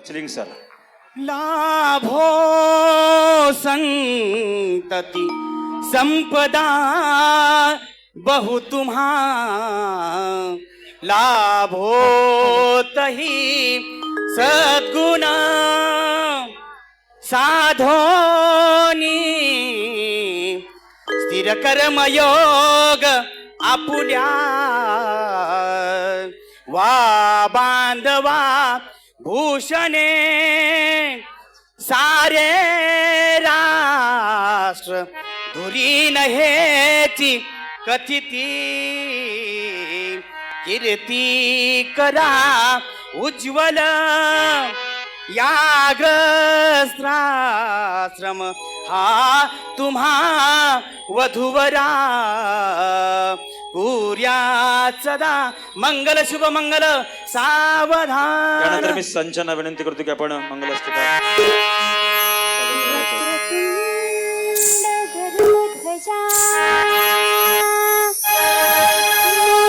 मचलिंग sir. लाभो संतति संपदा बहु तुम्हा। लाभो तही सद्गुण। साधोनी स्थिर कर्मयोग आपुल्या वा बांधवा भूषणे सारे राष्ट्र धुरी हेची कथिती कीर्ती करा उज्ज्वल याग्रस्त्राश्रम हा तुम्हा वधुवरा सदा मंगल शुभ मंगल सावधान. मी संचना विनंती करतो की आपण मंगल असतो